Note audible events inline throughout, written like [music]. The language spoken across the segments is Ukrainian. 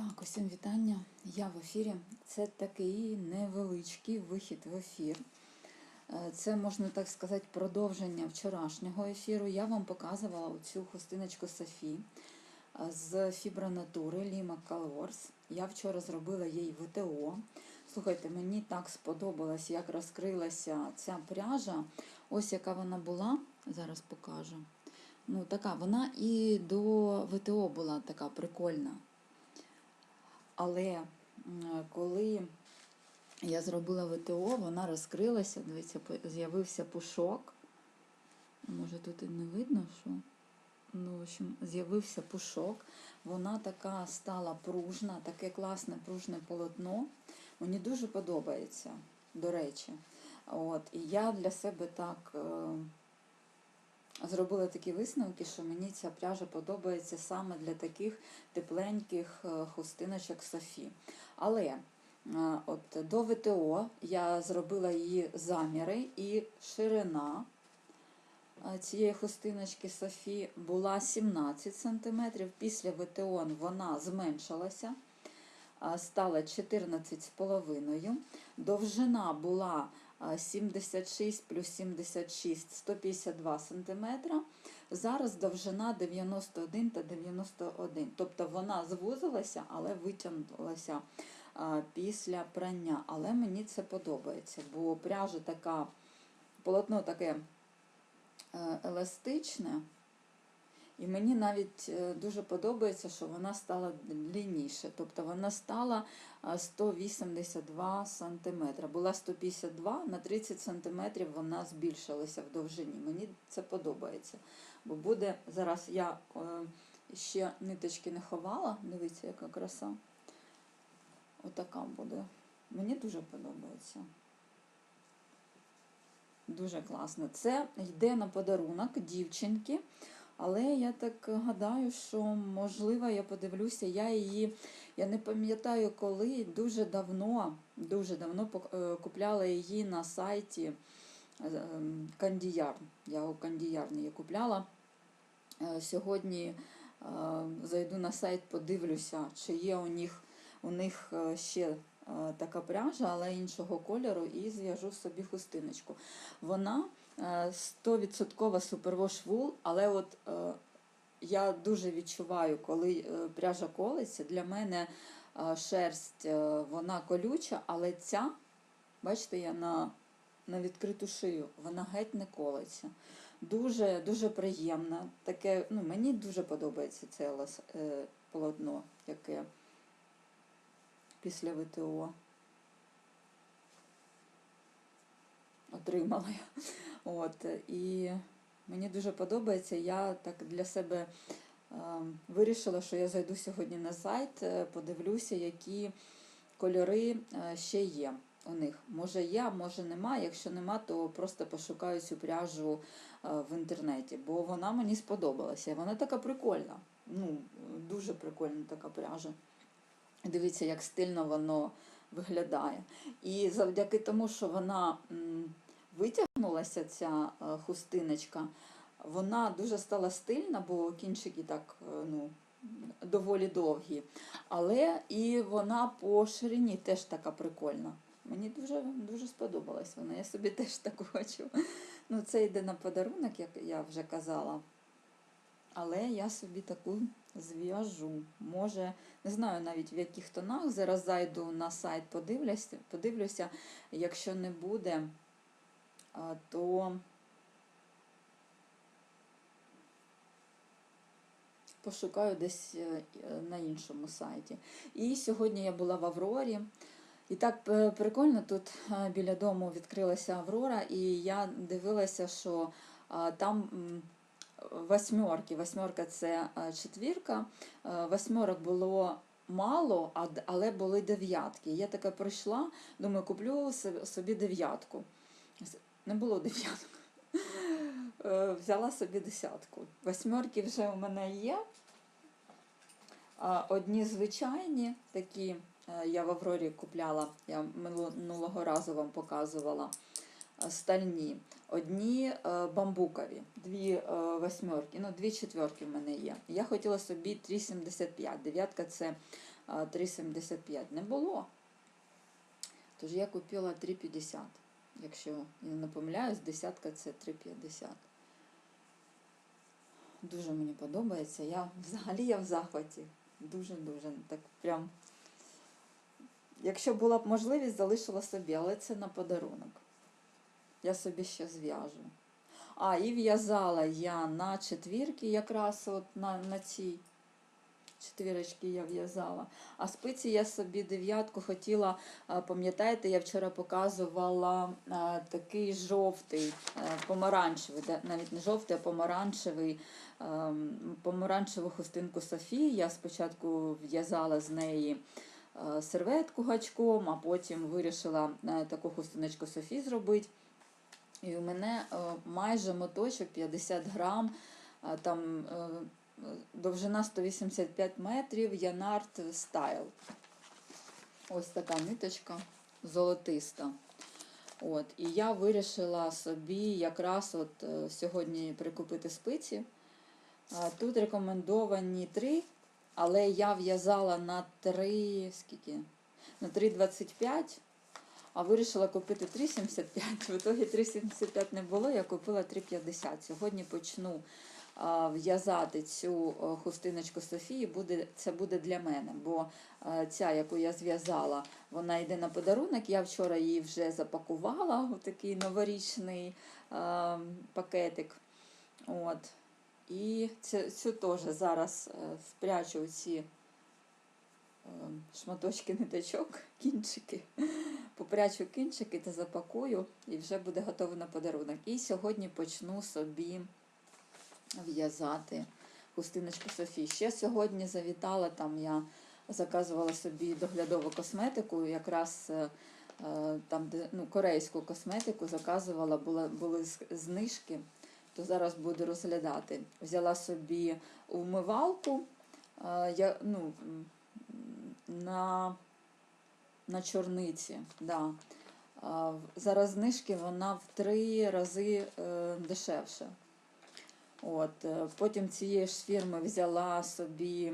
Так, усім вітання. Я в ефірі. Це такий невеличкий вихід в ефір. Е, Це, можна так сказати, продовження вчорашнього ефіру. Я вам показувала цю хустиночку Софі е, з фібронатури Ліма Colors. Я вчора зробила їй ВТО. Слухайте, мені так сподобалось, як розкрилася ця пряжа. Ось яка вона була. Зараз покажу. Ну, така, вона і до ВТО була така прикольна. Але коли я зробила ВТО, вона розкрилася, дивіться, з'явився пушок. Може тут і не видно, що. Ну, в общем, з'явився пушок. Вона така стала пружна, таке класне пружне полотно. Мені дуже подобається, до речі. От, і я для себе так. Зробила такі висновки, що мені ця пряжа подобається саме для таких тепленьких е, хустиночок Софі. Але е, от до ВТО я зробила її заміри, і ширина е, цієї хустиночки Софі була 17 см. Після ВТО вона зменшилася, стала 14,5 Довжина була 76 плюс 76 152 см. Зараз довжина 91 та 91. Тобто вона звузилася, але витягнулася після прання. Але мені це подобається, бо пряжа така, полотно таке е, еластичне. І мені навіть е, дуже подобається, що вона стала длинніше. Тобто вона стала 182 см. Була 152 на 30 см вона збільшилася в довжині. Мені це подобається. Бо буде зараз я е, ще ниточки не ховала. Дивіться, яка краса. Отака буде. Мені дуже подобається. Дуже класно. Це йде на подарунок дівчинки. Але я так гадаю, що можливо я подивлюся, я її, я не пам'ятаю коли, дуже давно, дуже давно е, купляла її на сайті е, Кандіяр. Я у Кандіярні її купляла. Е, Сьогодні зайду на сайт, подивлюся, чи є у них, у них ще така пряжа, але іншого кольору, і зв'яжу собі хустиночку. Вона 100% супервош вул, але от е, я дуже відчуваю, коли е, пряжа колиться. Для мене е, шерсть е, вона колюча, але ця, бачите, я на, на відкриту шию, вона геть не колиться. Дуже дуже приємна. Таке, ну, мені дуже подобається це е, полотно, яке після ВТО отримала. От, і мені дуже подобається. Я так для себе е, вирішила, що я зайду сьогодні на сайт, е, подивлюся, які кольори е, ще є у них. Може є, може нема. Якщо нема, то просто пошукаю цю пряжу е, в інтернеті, бо вона мені сподобалася. Вона така прикольна. Ну, дуже прикольна така пряжа. Дивіться, як стильно воно виглядає. І завдяки тому, що вона витягнулася, ця е, хустиночка, вона дуже стала стильна, бо кінчики так е, ну, доволі довгі. Але і вона по ширині теж така прикольна. Мені дуже, дуже сподобалась вона. Я собі теж таку [laughs] хочу. Ну, це йде на подарунок, як я вже казала. Але я собі таку зв'яжу. Може, не знаю навіть в яких тонах. Зараз зайду на сайт, подивлюся, подивлюся. Якщо не буде, то пошукаю десь е, на іншому сайті. І сьогодні я була в Аврорі. І так е, прикольно, тут е, біля дому відкрилася Аврора, і я дивилася, що там восьмерки. Восьмерка це е, четвірка. Е, Восьмерок було мало, але були дев'ятки. Я така прийшла, думаю, куплю собі дев'ятку. Не було дев'яток. Е, Взяла собі десятку. Восьмерки вже у мене є. Одні звичайні такі, я в Аврорі купляла, я минулого разу вам показувала стальні. Одні е, бамбукові, дві е, восьмерки, ну дві четверки в мене є. Я хотіла собі 3,75. Дев'ятка це 3,75. Не було. Тож я купила 3,50. Якщо я не помиляюсь, десятка це 3,50. Дуже мені подобається. Я [laughs] взагалі я в захваті. Дуже-дуже. Так прям. Якщо була б можливість, залишила собі, але це на подарунок. Я собі ще зв'яжу. А, і в'язала я на четвірки, якраз от на, на цій четвірочки я в'язала. А спиці я собі дев'ятку хотіла, пам'ятаєте, я вчора показувала такий жовтий, помаранчевий, навіть не жовтий, а помаранчевий, ем, помаранчеву хустинку Софії. Я спочатку в'язала з неї е, серветку гачком, а потім вирішила е, таку хустиночку Софії зробити. І у мене е, майже моточок 50 грам, там е, довжина 185 метрів, Янарт Стайл. Ось така ниточка золотиста. От, і я вирішила собі якраз от е, сьогодні прикупити спиці. Тут рекомендовані 3, але я в'язала на 3, скільки? На 3,25, а вирішила купити 3,75. В ітогі 3,75 не було, я купила 3,50. Сьогодні почну в'язати цю хустиночку Софії, буде, це буде для мене, бо ця, яку я зв'язала, вона йде на подарунок. Я вчора її вже запакувала у такий новорічний а, пакетик. От. І цю, цю теж зараз е, спрячу ці е, шматочки ниточок, [laughs] кінчики. Попрячу кінчики та запакую, і вже буде готово на подарунок. І сьогодні почну собі в'язати хустиночку Софії. Ще сьогодні завітала там, я заказувала собі доглядову косметику, якраз е, е, там, де ну, корейську косметику заказувала, була, були знижки то зараз буду розглядати. Взяла собі умивалку е, я, ну, на, на чорниці. Да. Зараз знижки вона в три рази е, дешевше. От, е, потім цієї ж фірми взяла собі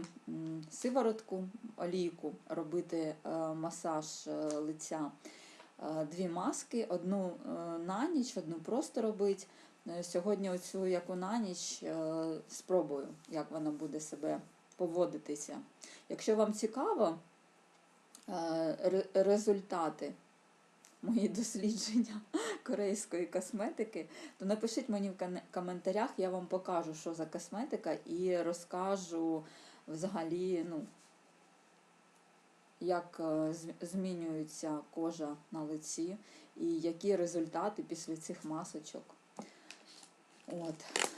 сиворотку, олійку, робити е, масаж лиця. Дві маски, одну на ніч, одну просто робити. Е, Сьогодні оцю яку на ніч спробую, як вона буде себе поводитися. Якщо вам цікаво е, результати мої [laughs] дослідження корейської косметики, то напишіть мені в коментарях, я вам покажу, що за косметика, і розкажу взагалі, ну, як е, змінюється кожа на лиці і які результати після цих масочок. От.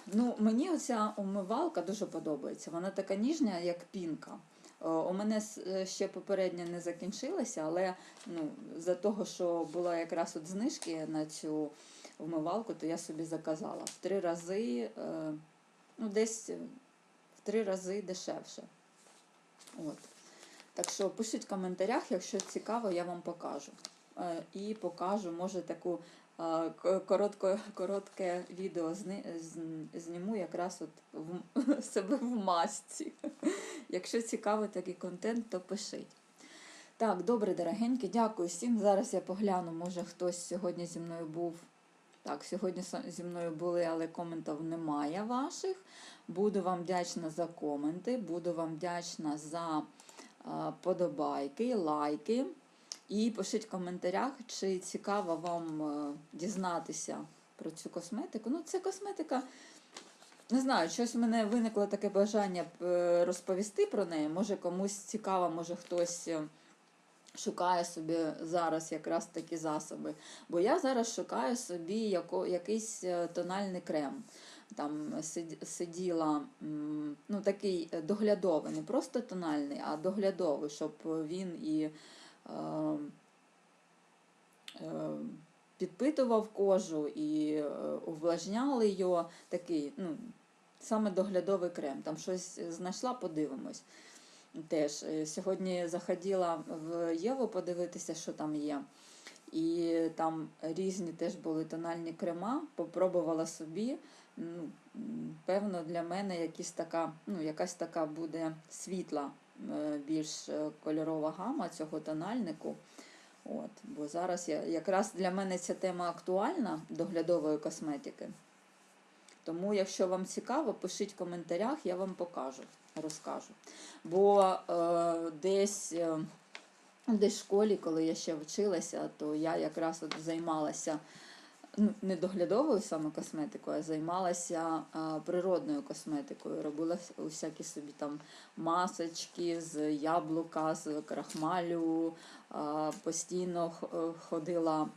Ну, мені оця умивалка дуже подобається. Вона така ніжня, як пінка. Е, У мене е, ще попередня не закінчилася, але ну, за того, що була якраз от знижки на цю вмивалку, то я собі заказала в три рази, е, ну, десь в три рази дешевше. От. Так що пишіть в коментарях, якщо цікаво, я вам покажу. І покажу, може, таку коротко, коротке відео зніму якраз от в, [laughs] себе в масці. Якщо цікавий такий контент, то пишіть. Так, добре, дорогенькі, дякую всім. Зараз я погляну, може хтось сьогодні зі мною був. Так, сьогодні зі мною були, але коментів немає ваших. Буду вам вдячна за коменти, буду вам вдячна за подобайки, лайки. І пишіть в коментарях, чи цікаво вам е, дізнатися про цю косметику. Ну, це косметика. Не знаю, щось в мене виникло таке бажання е, розповісти про неї. Може комусь цікаво, може хтось е, шукає собі зараз якраз такі засоби. Бо я зараз шукаю собі яко, якийсь тональний крем. Там сиділа, ну такий доглядовий, не просто тональний, а доглядовий, щоб він і підпитував кожу і е, увлажняли його. Такий, ну, саме доглядовий крем. Там щось знайшла, подивимось. Теж е, сьогодні заходила в Єву подивитися, що там є. І там різні теж були тональні крема, попробувала собі. Ну, певно, для мене якісь така, ну, якась така буде світла більш е, кольорова гама цього тональнику. От, бо зараз я, якраз для мене ця тема актуальна доглядової косметики. Тому, якщо вам цікаво, пишіть в коментарях, я вам покажу, розкажу. Бо е, десь, е, десь в школі, коли я ще вчилася, то я якраз от займалася не доглядовою саме косметикою, а займалася а, природною косметикою. Робила усякі собі там масочки з яблука, з крахмалю, а, постійно ходила,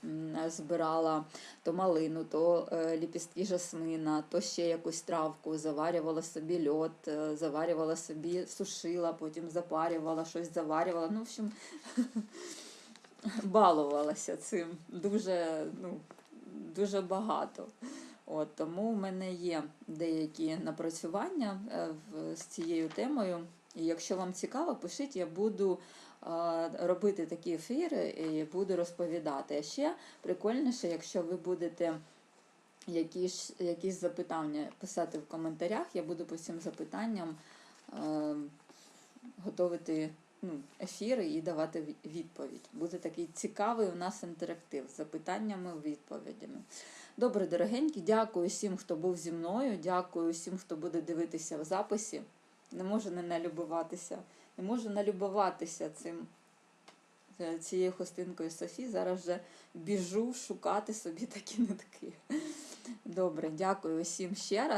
збирала то малину, то е, ліпістки жасмина, то ще якусь травку, заварювала собі льод, е, заварювала собі, сушила, потім запарювала, щось заварювала. Ну, в общем, [laughs] балувалася цим дуже, ну, дуже багато. От, тому в мене є деякі напрацювання е, з цією темою. І якщо вам цікаво, пишіть, я буду е, робити такі ефіри і буду розповідати. А ще прикольніше, якщо ви будете якісь, якісь запитання писати в коментарях, я буду по цим запитанням е, готувати ну, ефіри і давати відповідь. Буде такий цікавий у нас інтерактив з запитаннями, відповідями. Добре, дорогенькі, дякую всім, хто був зі мною. Дякую всім, хто буде дивитися в записі. Не можу не налюбуватися. Не можу налюбуватися цим. е, Цією хустинкою Софі зараз вже біжу шукати собі такі нитки. Добре, дякую всім ще раз.